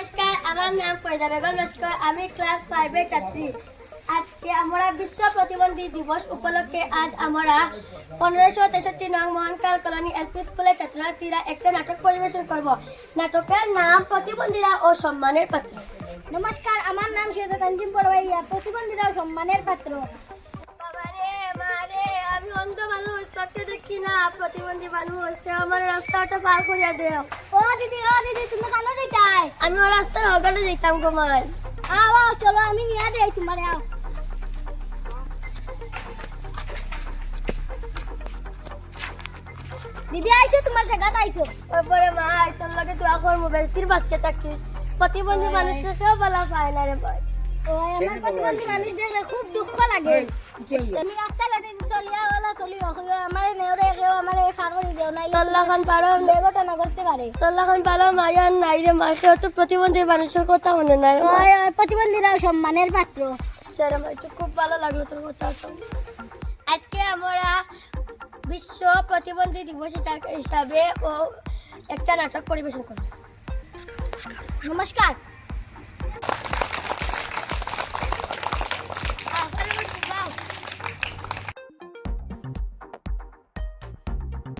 নমস্কার, আমার নাম ফরিদা বেগম লস্কর, আমি ক্লাস ফাইভের ছাত্রী। আজকে আমরা বিশ্ব প্রতিবন্ধী দিবস উপলক্ষে আজ আমরা পনেরোশো তেষট্টি নং মোহনকাল কলোনি এলপি স্কুলের ছাত্রছাত্রীরা একটা নাটক পরিবেশন করব। নাটকের নাম প্রতিবন্ধীরা ও সম্মানের পাত্র। নমস্কার, আমার নাম শ্বেতা তানজিম পরবাইয়া প্রতিবন্ধীরা ও সম্মানের পাত্র। বাবারে, মারে, আমি অন্ধ মানুষ, সত্যি না প্রতিবন্ধী মানুষ? আমার রাস্তাটা পার করিয়া দেও। ও দিদি ও দিদি তুমি কেন দিতাই আমি ও রাস্তার অগাটা যেতাম গোমাই আও আও চলো আমি নিয়ে দেই তোমার আও। দিদি আইছো তোমার জায়গাতে আইছো তারপরে মা তোর লগে দোয়া করব বেশির বাচ্চা থাকিস প্রতিবন্ধী মানুষকে কেউ বলা পায় না রে ভাই। ও আমার প্রতিবন্ধী মানুষ দেখলে খুব দুঃখ লাগে। আমি রাস্তাঘাটে চলিয়া প্রতিবন্ধী মানুষের কথা মনে নাই। প্রতিবন্ধীরাও সম্মানের পাত্র। খুব ভালো লাগল তোর কথা। আজকে আমরা বিশ্ব প্রতিবন্ধী দিবস হিসা- হিসাবে ও একটা নাটক পরিবেশন করব। নমস্কার।